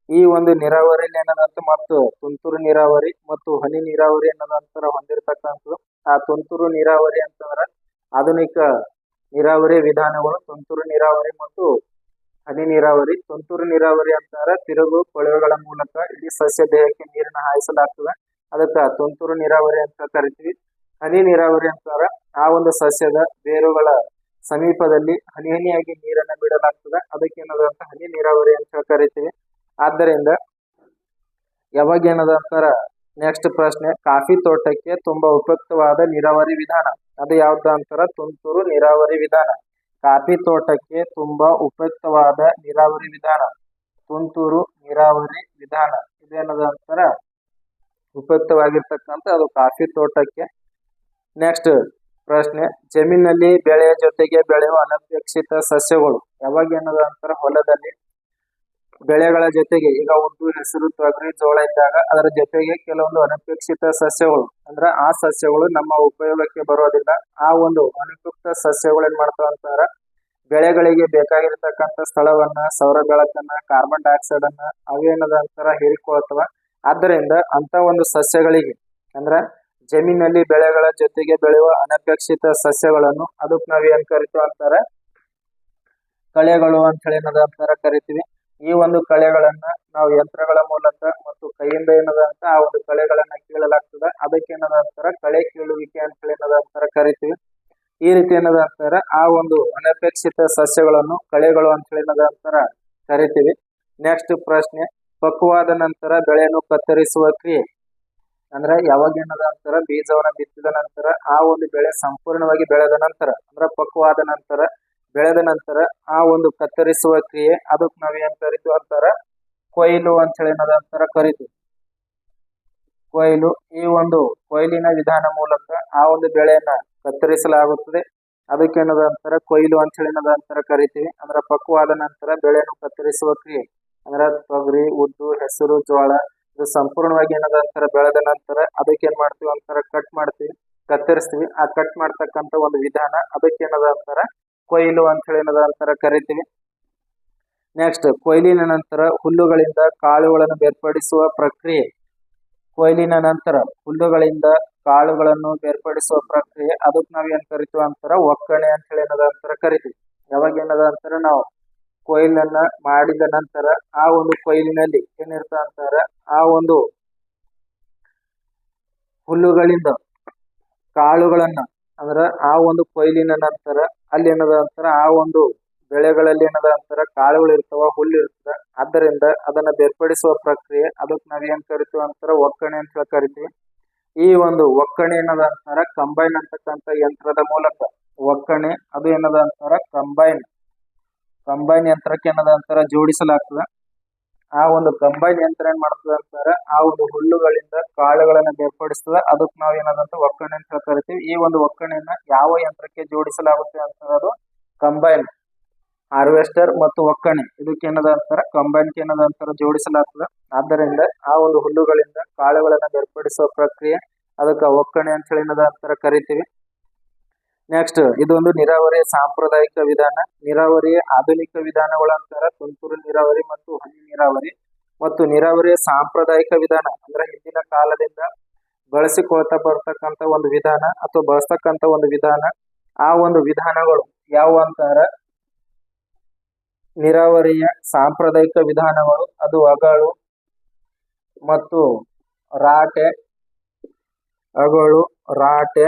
ಈ ಒಂದು ನೀರಾವರಿಯಲ್ಲಿ ಏನದಂತ ಮತ್ತು ತುಂತುರು ನೀರಾವರಿ ಮತ್ತು ಹನಿ ನೀರಾವರಿ ಅನ್ನೋದಂತರ ಹೊಂದಿರತಕ್ಕಂಥದ್ದು. ಆ ತುಂತುರು ನೀರಾವರಿ ಅಂತಂದ್ರ ಆಧುನಿಕ ನೀರಾವರಿ ವಿಧಾನಗಳು, ತುಂತುರು ನೀರಾವರಿ ಮತ್ತು ಹನಿ ನೀರಾವರಿ. ತುಂತುರು ನೀರಾವರಿ ಅಂತಾರ ತಿರುಗು ಕೊಳವೆಗಳ ಮೂಲಕ ಇಡೀ ಸಸ್ಯ ದೇಹಕ್ಕೆ ನೀರನ್ನ ಹಾಯಿಸಲಾಗ್ತದೆ. ಅದಕ್ಕ ತುಂತುರು ನೀರಾವರಿ ಅಂತ ಕರಿತೀವಿ. ಹನಿ ನೀರಾವರಿ ಅಂತಾರ ಆ ಒಂದು ಸಸ್ಯದ ಬೇರುಗಳ ಸಮೀಪದಲ್ಲಿ ಹನಿ ಹನಿಯಾಗಿ ನೀರನ್ನ ಬಿಡಲಾಗ್ತದೆ. ಅದಕ್ಕೆ ಏನದಂತ ಹನಿ ನೀರಾವರಿ ಅಂತ ಕರಿತೀವಿ. ಆದ್ದರಿಂದ ಯಾವಾಗ ಏನದ ನೆಕ್ಸ್ಟ್ ಪ್ರಶ್ನೆ, ಕಾಫಿ ತೋಟಕ್ಕೆ ತುಂಬಾ ಉಪಯುಕ್ತವಾದ ನೀರಾವರಿ ವಿಧಾನ. ಅದು ಯಾವ್ದು ಅಂತಾರ? ತುಂತುರು ನೀರಾವರಿ ವಿಧಾನ. ಕಾಫಿ ತೋಟಕ್ಕೆ ತುಂಬಾ ಉಪಯುಕ್ತವಾದ ನೀರಾವರಿ ವಿಧಾನ. ತುಂತುರು ನೀರಾವರಿ ವಿಧಾನ. ಇದೇನದ ಅಂತಾರ? ಉಪಯುಕ್ತವಾಗಿರ್ತಕ್ಕಂಥ ಅದು ಕಾಫಿ ತೋಟಕ್ಕೆ. ನೆಕ್ಸ್ಟ್ ಪ್ರಶ್ನೆ, ಜಮೀನಲ್ಲಿ ಬೆಳೆಯ ಜೊತೆಗೆ ಬೆಳೆಯುವ ಅನಪೇಕ್ಷಿತ ಸಸ್ಯಗಳು ಯಾವಾಗ ಏನದ ಅಂತಾರ? ಹೊಲದಲ್ಲಿ. ಬೆಳೆಗಳ ಜೊತೆಗೆ, ಈಗ ಒಂದು ಹೆಸರು ತೊಗರಿ ಜೋಳ ಇದ್ದಾಗ ಅದರ ಜೊತೆಗೆ ಕೆಲವೊಂದು ಅನಪೇಕ್ಷಿತ ಸಸ್ಯಗಳು, ಅಂದ್ರ ಆ ಸಸ್ಯಗಳು ನಮ್ಮ ಉಪಯೋಗಕ್ಕೆ ಬರೋದಿಲ್ಲ. ಆ ಒಂದು ಅನುಪಯುಕ್ತ ಸಸ್ಯಗಳು ಏನ್ ಮಾಡ್ತಾವ ಅಂತಾರ, ಬೆಳೆಗಳಿಗೆ ಬೇಕಾಗಿರ್ತಕ್ಕಂಥ ಸ್ಥಳವನ್ನ, ಸೌರ ಬೆಳಕನ್ನ ಕಾರ್ಬನ್ ಡೈಆಕ್ಸೈಡ್ ಅನ್ನ ಅವೇನದ ಅಂತಾರ ಹೀರಿಕೊಳ್ತವ ಆದ್ದರಿಂದ ಅಂತ ಒಂದು ಸಸ್ಯಗಳಿಗೆ, ಅಂದ್ರ ಜಮೀನಲ್ಲಿ ಬೆಳೆಗಳ ಜೊತೆಗೆ ಬೆಳೆಯುವ ಅನಪೇಕ್ಷಿತ ಸಸ್ಯಗಳನ್ನು ಅದಕ್ಕೆ ನಾವ್ ಏನ್ ಕರಿತೀವಿ ಅಂತಾರ, ಕಳೆಗಳು ಅಂತ ಹೇಳಿ ಏನದ ಅಂತಾರ ಕರಿತೀವಿ. ಈ ಒಂದು ಕಳೆಗಳನ್ನ ನಾವು ಯಂತ್ರಗಳ ಮೂಲಕ ಮತ್ತು ಕೈಯಿಂದ ಏನದ ಅಂತ ಆ ಒಂದು ಕಳೆಗಳನ್ನ ಕೀಳಲಾಗ್ತದ. ಅದಕ್ಕೆ ಏನದ ಅಂತಾರ ಕಳೆ ಕೀಳುವಿಕೆ ಅಂತ ಹೇಳಿ ಏನದ ಅಂತಾರ ಕರಿತೀವಿ. ಈ ರೀತಿ ಏನದ ಅಂತಾರ ಆ ಒಂದು ಅನಪೇಕ್ಷಿತ ಸಸ್ಯಗಳನ್ನು, ಕಳೆಗಳು ಅಂತ ಹೇಳಿ ಏನದ ಅಂತಾರ ಕರಿತೀವಿ. ನೆಕ್ಸ್ಟ್ ಪ್ರಶ್ನೆ, ಪಕ್ವಾದ ನಂತರ ಬೆಳೆಯನ್ನು ಕತ್ತರಿಸುವ ಕ್ರಿಯೆ. ಅಂದ್ರೆ ಯಾವಾಗ ಏನದ ಅಂತಾರ ಬೀಜವನ್ನ ಬಿತ್ತಿದ ನಂತರ ಆ ಒಂದು ಬೆಳೆ ಸಂಪೂರ್ಣವಾಗಿ ಬೆಳೆದ ನಂತರ, ಅಂದ್ರೆ ಪಕ್ವಾದ ನಂತರ ಬೆಳೆದ ನಂತರ ಆ ಒಂದು ಕತ್ತರಿಸುವ ಕ್ರಿಯೆ ಅದಕ್ಕೆ ನಾವ್ ಏನ್ ಕರಿತೀವಿ ಅಂತಾರ? ಕೊಯ್ಲು ಅಂತ ಹೇಳಿ ಅಂತಾರ ಕರಿತೀವಿ. ಕೊಯ್ಲು ಈ ಒಂದು ಕೊಯ್ಲಿನ ವಿಧಾನ ಮೂಲಕ ಆ ಒಂದು ಬೆಳೆಯನ್ನ ಕತ್ತರಿಸಲಾಗುತ್ತದೆ. ಅದಕ್ಕೆ ಅಂತಾರ? ಕೊಯ್ಲು ಅಂತ ಹೇಳಿ ಅಂತಾರ ಕರಿತೀವಿ. ಅಂದ್ರೆ ಪಕ್ವಾದ ನಂತರ ಬೆಳೆಯನ್ನು ಕತ್ತರಿಸುವ ಕ್ರಿಯೆ. ಅಂದ್ರ ತೊಗರಿ, ಉದ್ದು, ಹೆಸರು ಜೋಳ ಇದು ಸಂಪೂರ್ಣವಾಗಿ ಏನದ ಅಂತಾರ? ಬೆಳೆದ ನಂತರ ಅದಕ್ಕೆ ಏನ್ ಮಾಡ್ತೀವಿ ಅಂತಾರ? ಕಟ್ ಮಾಡ್ತೀವಿ. ಕತ್ತರಿಸ್ತೀವಿ. ಆ ಕಟ್ ಮಾಡ್ತಕ್ಕಂಥ ಒಂದು ವಿಧಾನ ಅದಕ್ಕೆ ಏನದ ಅಂತಾರ? ಕೊಯ್ಲು ಅಂತ ಹೇಳಿ ಏನದ ಅಂತಾರ ಕರಿತೀವಿ. ನೆಕ್ಸ್ಟ್ ಕೊಯ್ಲಿನ ನಂತರ ಹುಲ್ಲುಗಳಿಂದ ಕಾಳುಗಳನ್ನು ಬೇರ್ಪಡಿಸುವ ಪ್ರಕ್ರಿಯೆ. ಕೊಯ್ಲಿನ ನಂತರ ಹುಲ್ಲುಗಳಿಂದ ಕಾಳುಗಳನ್ನು ಬೇರ್ಪಡಿಸುವ ಪ್ರಕ್ರಿಯೆ. ಅದಕ್ಕೆ ನಾವ್ ಏನ್ ಕರಿತೀವಿ ಅಂತಾರ ಒಕ್ಕಣೆ ಅಂತ ಹೇಳಿ ಏನದ ಅಂತಾರ ಕರಿತೀವಿ. ಯಾವಾಗ ಏನದ ಅಂತಾರ ನಾವು ಕೊಯ್ಲನ್ನ ಮಾಡಿದ ನಂತರ ಆ ಒಂದು ಕೊಯ್ಲಿನಲ್ಲಿ ಏನಿರ್ತ ಅಂತಾರ ಆ ಒಂದು ಹುಲ್ಲುಗಳಿಂದ ಕಾಳುಗಳನ್ನ ಅಂದ್ರ ಆ ಒಂದು ಕೊಯ್ಲಿನ ನಂತರ ಅಲ್ಲಿ ಏನದ ಅಂತಾರ ಆ ಒಂದು ಬೆಳೆಗಳಲ್ಲಿ ಏನದ ಅಂತಾರ ಕಾಳುಗಳು ಇರ್ತಾವ, ಹುಲ್ಲು ಇರ್ತದ. ಆದ್ದರಿಂದ ಅದನ್ನ ಬೇರ್ಪಡಿಸುವ ಪ್ರಕ್ರಿಯೆ ಅದಕ್ಕೆ ನಾವ್ ಏನ್ ಕರಿತೀವಿ ಅಂತಾರ ಒಕ್ಕಣೆ ಅಂತ ಹೇಳಿ ಕರಿತೀವಿ. ಈ ಒಂದು ಒಕ್ಕಣೆ ಏನದ ಅಂತಾರ ಕಂಬೈನ್ ಅಂತಕ್ಕಂಥ ಯಂತ್ರದ ಮೂಲಕ. ಒಕ್ಕಣೆ, ಅದು ಏನದ ಅಂತಾರ ಕಂಬೈನ್. ಕಂಬೈನ್ ಯಂತ್ರಕ್ಕೆ ಏನದ ಅಂತಾರ ಜೋಡಿಸಲಾಗ್ತದೆ. ಆ ಒಂದು ಕಂಬೈನ್ ಯಂತ್ರ ಏನ್ ಮಾಡ್ತದೆ ಅಂತಾರೆ, ಆ ಒಂದು ಹುಲ್ಲುಗಳಿಂದ ಕಾಳುಗಳನ್ನ ಬೇರ್ಪಡಿಸ್ತದೆ. ಅದಕ್ಕೆ ನಾವ್ ಏನದಂತ ಒಕ್ಕಣೆ ಅಂತ ಕರಿತೀವಿ. ಈ ಒಂದು ಒಕ್ಕಣೆಯನ್ನ ಯಾವ ಯಂತ್ರಕ್ಕೆ ಜೋಡಿಸಲಾಗುತ್ತೆ ಅಂತ ಅದು ಕಂಬೈನ್ ಹಾರ್ವೆಸ್ಟರ್ ಮತ್ತು ಒಕ್ಕಣೆ. ಇದಕ್ಕೆ ಏನದ ಅಂತಾರ? ಕಂಬೈನ್ ಏನದ ಅಂತಾರ? ಜೋಡಿಸಲಾಗ್ತದೆ. ಆದ್ದರಿಂದ ಆ ಒಂದು ಹುಲ್ಲುಗಳಿಂದ ಕಾಳುಗಳನ್ನ ಬೇರ್ಪಡಿಸುವ ಪ್ರಕ್ರಿಯೆ ಅದಕ್ಕೆ ಒಕ್ಕಣೆ ಅಂತ ಹೇಳಿ ಏನದ ಅಂತಾರ ಕರಿತೀವಿ. ನೆಕ್ಸ್ಟ್ ಇದೊಂದು ನೀರಾವರಿ ಸಾಂಪ್ರದಾಯಿಕ ವಿಧಾನ. ನೀರಾವರಿ ಆಧುನಿಕ ವಿಧಾನಗಳು ಅಂತಾರ ತುಂತುರು ನೀರಾವರಿ ಮತ್ತು ಹನಿ ನೀರಾವರಿ. ಮತ್ತು ನೀರಾವರಿಯ ಸಾಂಪ್ರದಾಯಿಕ ವಿಧಾನ ಅಂದ್ರೆ ಹಿಂದಿನ ಕಾಲದಿಂದ ಬಳಸಿಕೊಳ್ತಾ ಬರ್ತಕ್ಕಂತ ಒಂದು ವಿಧಾನ ಅಥವಾ ಬಳಸ್ತಕ್ಕಂತ ಒಂದು ವಿಧಾನ. ಆ ಒಂದು ವಿಧಾನಗಳು ಯಾವ ಅಂತಾರ? ನೀರಾವರಿಯ ಸಾಂಪ್ರದಾಯಿಕ ವಿಧಾನಗಳು ಅದು ಅಗಳು ಮತ್ತು ರಾಟೆ, ಅಗಳು, ರಾಟೆ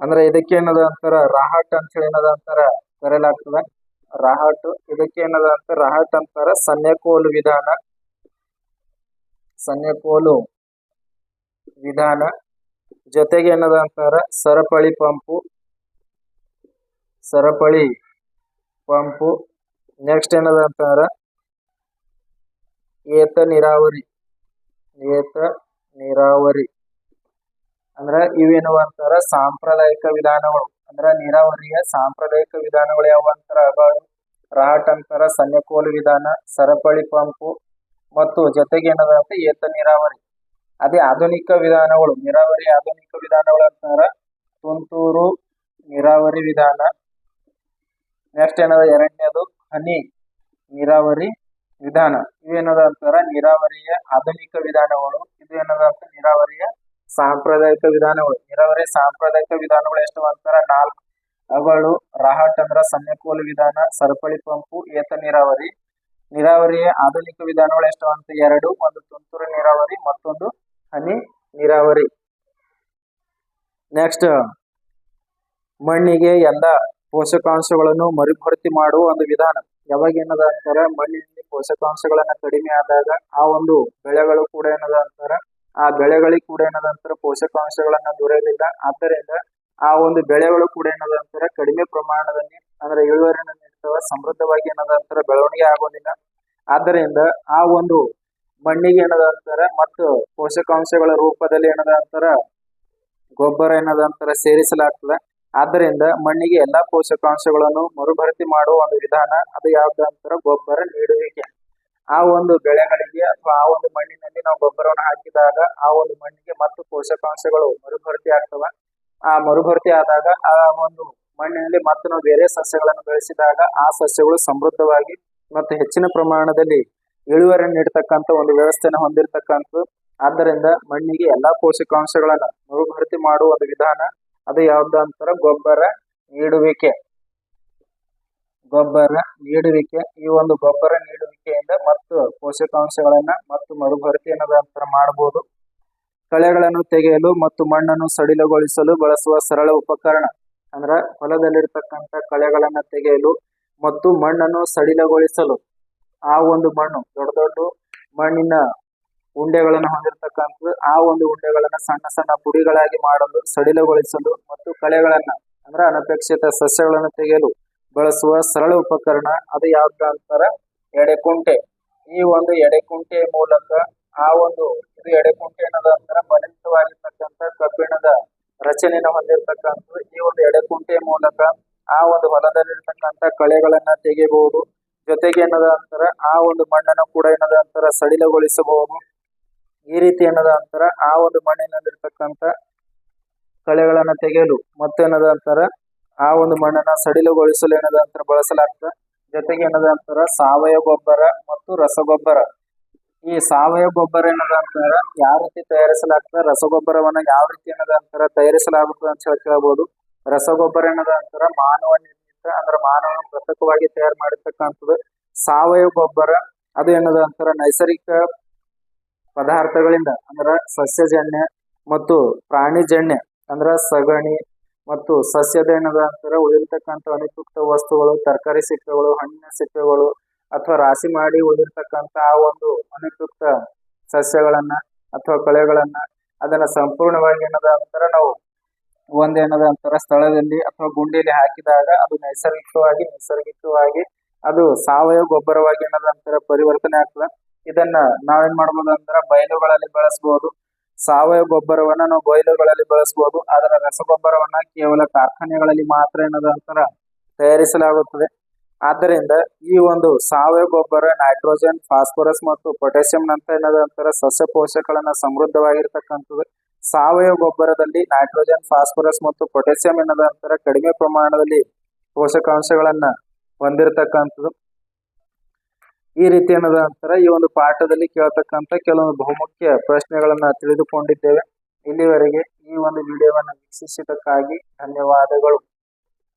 ಅಂದ್ರೆ ಇದಕ್ಕೆ ಏನದ ಅಂತಾರ, ರಾಹಟ್ ಅಂತ ಹೇಳಿ ಏನದ ಅಂತಾರ ಕರೆಯಲಾಗ್ತದ. ರಾಹಟ್, ಇದಕ್ಕೆ ಏನದ ಅಂತ, ರಾಹಟ್ ಅಂತಾರ ಸನ್ಯಕೋಲು ವಿಧಾನ. ಸನ್ಯಕೋಲು ವಿಧಾನ. ಜೊತೆಗೆ ಏನದ ಅಂತಾರ, ಸರಪಳಿ ಪಂಪು. ಸರಪಳಿ ಪಂಪು. ನೆಕ್ಸ್ಟ್ ಏನದ ಅಂತಾರ, ಏತ ನೀರಾವರಿ. ಏತ ನೀರಾವರಿ. ಅಂದ್ರ ಇವೇನವ ಅಂತಾರ? ಸಾಂಪ್ರದಾಯಿಕ ವಿಧಾನಗಳು. ಅಂದ್ರ ನೀರಾವರಿಯ ಸಾಂಪ್ರದಾಯಿಕ ವಿಧಾನಗಳು ಯಾವ ಅಂತಾರ? ರಾಟ್ ಅಂತಾರ, ಸನ್ಯಕೋಲು ವಿಧಾನ, ಸರಪಳಿ ಪಂಪು ಮತ್ತು ಜೊತೆಗೆ ಏನದ ಅಂತ? ಏತ ನೀರಾವರಿ. ಅದೇ ಆಧುನಿಕ ವಿಧಾನಗಳು. ನೀರಾವರಿ ಆಧುನಿಕ ವಿಧಾನಗಳು ಅಂತಾರ? ತುಂತೂರು ನೀರಾವರಿ ವಿಧಾನ. ನೆಕ್ಸ್ಟ್ ಏನದ? ಎರಡನೇದು ಹನಿ ನೀರಾವರಿ ವಿಧಾನ. ಇವೇನದ ಅಂತಾರ? ನೀರಾವರಿಯ ಆಧುನಿಕ ವಿಧಾನಗಳು. ಇದು ಏನದ ಅಂತ? ನೀರಾವರಿಯ ಸಾಂಪ್ರದಾಯಿಕ ವಿಧಾನಗಳು. ನೀರಾವರಿ ಸಾಂಪ್ರದಾಯಿಕ ವಿಧಾನಗಳು ಎಷ್ಟು ಅಂತಾರ? ನಾಲ್ಕು. ಅವುಗಳು ರಾಹಟ್ ಅಂದ್ರ ಸನ್ನೆಕೋಲು ವಿಧಾನ, ಸರಪಳಿ ಪಂಪು, ಏತ ನೀರಾವರಿ. ನೀರಾವರಿಯ ಆಧುನಿಕ ವಿಧಾನಗಳು ಎಷ್ಟು ಅಂತ? ಎರಡು, ಒಂದು ತುಂತುರು ನೀರಾವರಿ, ಮತ್ತೊಂದು ಹನಿ ನೀರಾವರಿ. ನೆಕ್ಸ್ಟ್ ಮಣ್ಣಿಗೆ ಎಲ್ಲ ಪೋಷಕಾಂಶಗಳನ್ನು ಮರುಭರ್ತಿ ಮಾಡುವ ಒಂದು ವಿಧಾನ. ಯಾವಾಗ ಏನದ ಅಂತಾರ? ಮಣ್ಣಿನಲ್ಲಿ ಪೋಷಕಾಂಶಗಳನ್ನ ಕಡಿಮೆ ಆದಾಗ ಆ ಒಂದು ಬೆಳೆಗಳು ಕೂಡ ಏನದ ಅಂತಾರ? ಆ ಬೆಳೆಗಳಿಗೆ ಕೂಡ ಏನದ ಅಂತಾರ ಪೋಷಕಾಂಶಗಳನ್ನ ದೊರೆಯಲಿಲ್ಲ. ಆದ್ದರಿಂದ ಆ ಒಂದು ಬೆಳೆಗಳು ಕೂಡ ಏನದ ಅಂತಾರ ಕಡಿಮೆ ಪ್ರಮಾಣದಲ್ಲಿ ಅಂದ್ರೆ ಇಳುವರಿಯನ್ನು ನೀಡ್ತಾವ, ಸಮೃದ್ಧವಾಗಿ ಏನದ ಅಂತಾರ ಬೆಳವಣಿಗೆ ಆಗೋದಿಲ್ಲ. ಆದ್ದರಿಂದ ಆ ಒಂದು ಮಣ್ಣಿಗೆ ಏನದ ಅಂತಾರ ಮತ್ತು ಪೋಷಕಾಂಶಗಳ ರೂಪದಲ್ಲಿ ಏನದ ಅಂತಾರ ಗೊಬ್ಬರ ಏನದ ಅಂತಾರ ಸೇರಿಸಲಾಗ್ತದೆ. ಆದ್ದರಿಂದ ಮಣ್ಣಿಗೆ ಎಲ್ಲಾ ಪೋಷಕಾಂಶಗಳನ್ನು ಮರುಭರ್ತಿ ಮಾಡುವ ಒಂದು ವಿಧಾನ ಅದು ಯಾವ್ದು ಅಂತಾರ ಗೊಬ್ಬರ ನೀಡುವಿಕೆ. ಆ ಒಂದು ಬೆಳೆಗಳಿಗೆ ಅಥವಾ ಆ ಒಂದು ಮಣ್ಣಿನಲ್ಲಿ ನಾವು ಗೊಬ್ಬರವನ್ನು ಹಾಕಿದಾಗ ಆ ಒಂದು ಮಣ್ಣಿಗೆ ಮತ್ತು ಪೋಷಕಾಂಶಗಳು ಮರುಭರ್ತಿ ಆಗ್ತವ. ಆ ಮರುಭರ್ತಿ ಆದಾಗ ಆ ಒಂದು ಮಣ್ಣಿನಲ್ಲಿ ಮತ್ತೆ ನಾವು ಬೇರೆ ಸಸ್ಯಗಳನ್ನು ಬೆಳೆಸಿದಾಗ ಆ ಸಸ್ಯಗಳು ಸಮೃದ್ಧವಾಗಿ ಮತ್ತು ಹೆಚ್ಚಿನ ಪ್ರಮಾಣದಲ್ಲಿ ಇಳುವರಿಯನ್ನು ನೀಡತಕ್ಕಂಥ ಒಂದು ವ್ಯವಸ್ಥೆಯನ್ನು ಹೊಂದಿರತಕ್ಕಂಥದ್ದು. ಆದ್ದರಿಂದ ಮಣ್ಣಿಗೆ ಎಲ್ಲಾ ಪೋಷಕಾಂಶಗಳನ್ನ ಮರುಭರ್ತಿ ಮಾಡುವ ಒಂದು ವಿಧಾನ ಅದು ಯಾವ್ದು ಅಂತಾರ ಗೊಬ್ಬರ ನೀಡುವಿಕೆ. ಗೊಬ್ಬರ ನೀಡುವಿಕೆ, ಈ ಒಂದು ಗೊಬ್ಬರ ನೀಡುವಿಕೆಯಿಂದ ಮತ್ತು ಪೋಷಕಾಂಶಗಳನ್ನ ಮತ್ತು ಮರುಭರ್ತಿ ನಂತರ ಮಾಡಬಹುದು ಕಳೆಗಳನ್ನು ತೆಗೆಯಲು ಮತ್ತು ಮಣ್ಣನ್ನು ಸಡಿಲಗೊಳಿಸಲು ಬಳಸುವ ಸರಳ ಉಪಕರಣ ಅಂದ್ರ ಹೊಲದಲ್ಲಿರ್ತಕ್ಕಂಥ ಕಳೆಗಳನ್ನ ತೆಗೆಯಲು ಮತ್ತು ಮಣ್ಣನ್ನು ಸಡಿಲಗೊಳಿಸಲು. ಆ ಒಂದು ಮಣ್ಣು, ದೊಡ್ಡ ದೊಡ್ಡ ಮಣ್ಣಿನ ಉಂಡೆಗಳನ್ನು ಹೊಂದಿರತಕ್ಕಂಥದ್ದು, ಆ ಒಂದು ಉಂಡೆಗಳನ್ನು ಸಣ್ಣ ಸಣ್ಣ ಪುಡಿಗಳಾಗಿ ಮಾಡಲು, ಸಡಿಲಗೊಳಿಸಲು ಮತ್ತು ಕಳೆಗಳನ್ನ ಅಂದ್ರೆ ಅನಪೇಕ್ಷಿತ ಸಸ್ಯಗಳನ್ನು ತೆಗೆಯಲು ಬಳಸುವ ಸರಳ ಉಪಕರಣ ಅದು ಯಾವ್ದು ಅಂತಾರ? ಎಡೆಕುಂಟೆ. ಈ ಒಂದು ಎಡೆಕುಂಟೆ ಮೂಲಕ ಆ ಒಂದು ಇದು ಎಡೆಕುಂಟೆ ಅನ್ನೋದು ಅಂತಾರ? ಬಲಿಷ್ಠವಾಗಿರ್ತಕ್ಕಂಥ ಕಬ್ಬಿಣದ ರಚನೆಯನ್ನು ಹೊಂದಿರತಕ್ಕಂಥದ್ದು. ಈ ಒಂದು ಎಡೆಕುಂಟೆ ಮೂಲಕ ಆ ಒಂದು ಹೊಲದಲ್ಲಿರ್ತಕ್ಕಂಥ ಕಳೆಗಳನ್ನ ತೆಗೆಯಬಹುದು. ಜೊತೆಗೆ ಏನದ ಅಂತಾರ? ಆ ಒಂದು ಮಣ್ಣನ್ನು ಕೂಡ ಏನದ ಅಂತಾರ? ಸಡಿಲಗೊಳಿಸಬಹುದು. ಈ ರೀತಿ ಏನದ ಅಂತಾರ? ಆ ಒಂದು ಮಣ್ಣಿನಲ್ಲಿರ್ತಕ್ಕಂಥ ಕಳೆಗಳನ್ನ ತೆಗೆಯಲು ಮತ್ತೇನದ ಅಂತಾರ? ಆ ಒಂದು ಮಣ್ಣನ್ನ ಸಡಿಲಗೊಳಿಸಲು ಅಂತಾರ ಬಳಸಲಾಗ್ತದೆ. ಜೊತೆಗೆ ಏನದ ಅಂತಾರ? ಸಾವಯವ ಗೊಬ್ಬರ ಮತ್ತು ರಸಗೊಬ್ಬರ. ಈ ಸಾವಯವ ಗೊಬ್ಬರ ಏನದ ಅಂತಾರ? ಯಾವ ರೀತಿ ತಯಾರಿಸಲಾಗ್ತದೆ? ರಸಗೊಬ್ಬರವನ್ನ ಯಾವ ರೀತಿ ಏನದ ಅಂತಾರ ತಯಾರಿಸಲಾಗುತ್ತದೆ ಅಂತ ಹೇಳಿ ಕೇಳಬಹುದು. ರಸಗೊಬ್ಬರ ಏನದ ಅಂತರ? ಮಾನವ ನಿರ್ಮಿತ ಅಂದ್ರ ಮಾನವ ಕೃತಕವಾಗಿ ತಯಾರು ಮಾಡಿರ್ತಕ್ಕಂಥದ್ದು ಸಾವಯವ ಗೊಬ್ಬರ. ಅದು ಏನದ ಅಂತಾರ? ನೈಸರ್ಗಿಕ ಪದಾರ್ಥಗಳಿಂದ ಅಂದ್ರ ಸಸ್ಯಜನ್ಯ ಮತ್ತು ಪ್ರಾಣಿಜನ್ಯ ಅಂದ್ರ ಸಗಣಿ ಮತ್ತು ಸಸ್ಯದ ಏನದ ಅಂತಾರ ಉಳಿರ್ತಕ್ಕಂಥ ಅನಿತುಕ್ತ ವಸ್ತುಗಳು, ತರಕಾರಿ ಸಿಪ್ಪೆಗಳು, ಹಣ್ಣಿನ ಸಿಪ್ಪೆಗಳು ಅಥವಾ ರಾಶಿ ಮಾಡಿ ಉಳಿರ್ತಕ್ಕಂಥ ಆ ಒಂದು ಅನಿತುಕ್ತ ಸಸ್ಯಗಳನ್ನ ಅಥವಾ ಕಳೆಗಳನ್ನ ಅದನ್ನ ಸಂಪೂರ್ಣವಾಗಿ ಏನದ ಅಂತರ ನಾವು ಒಂದೇನದ ಅಂತರ ಸ್ಥಳದಲ್ಲಿ ಅಥವಾ ಗುಂಡಿಯಲ್ಲಿ ಹಾಕಿದಾಗ ಅದು ನೈಸರ್ಗಿಕವಾಗಿ ನೈಸರ್ಗಿಕವಾಗಿ ಅದು ಸಾವಯವ ಗೊಬ್ಬರವಾಗಿ ಏನದ ಅಂತರ ಪರಿವರ್ತನೆ ಆಗ್ತದೆ. ಇದನ್ನ ನಾವೇನ್ ಮಾಡ್ಬೋದು ಅಂದ್ರ ಬಯಲುಗಳಲ್ಲಿ ಬಳಸಬಹುದು ಸಾವಯವ ಗೊಬ್ಬರವನ್ನ ನಾವು ಬಯಲುಗಳಲ್ಲಿ ಬಳಸಬಹುದು ಅದರ ರಸಗೊಬ್ಬರವನ್ನ ಕೇವಲ ಕಾರ್ಖಾನೆಗಳಲ್ಲಿ ಮಾತ್ರ ಏನದಂತರ ತಯಾರಿಸಲಾಗುತ್ತದೆ. ಆದ್ದರಿಂದ ಈ ಒಂದು ಸಾವಯವ ಗೊಬ್ಬರ ನೈಟ್ರೋಜನ್ ಫಾಸ್ಫರಸ್ ಮತ್ತು ಪೊಟ್ಯಾಸಿಯಂ ನಂತ ಏನದ ಅಂತರ ಸಸ್ಯ ಪೋಷಕಗಳನ್ನ ಸಮೃದ್ಧವಾಗಿರ್ತಕ್ಕಂಥದ್ದು. ಸಾವಯವ ಗೊಬ್ಬರದಲ್ಲಿ ನೈಟ್ರೋಜನ್ ಫಾಸ್ಫರಸ್ ಮತ್ತು ಪೊಟ್ಯಾಸಿಯಂ ಏನಾದ ಅಂತರ ಕಡಿಮೆ ಪ್ರಮಾಣದಲ್ಲಿ ಪೋಷಕಾಂಶಗಳನ್ನ ಹೊಂದಿರತಕ್ಕಂಥದ್ದು. ಈ ರೀತಿ ಏನದ ಅಂತಾರ ಈ ಒಂದು ಪಾಠದಲ್ಲಿ ಕೇಳತಕ್ಕಂತ ಕೆಲವೊಂದು ಬಹುಮುಖ್ಯ ಪ್ರಶ್ನೆಗಳನ್ನ ತಿಳಿದುಕೊಂಡಿದ್ದೇವೆ. ಇಲ್ಲಿವರೆಗೆ ಈ ಒಂದು ವಿಡಿಯೋವನ್ನು ವೀಕ್ಷಿಸಿದ್ದಕ್ಕಾಗಿ ಧನ್ಯವಾದಗಳು.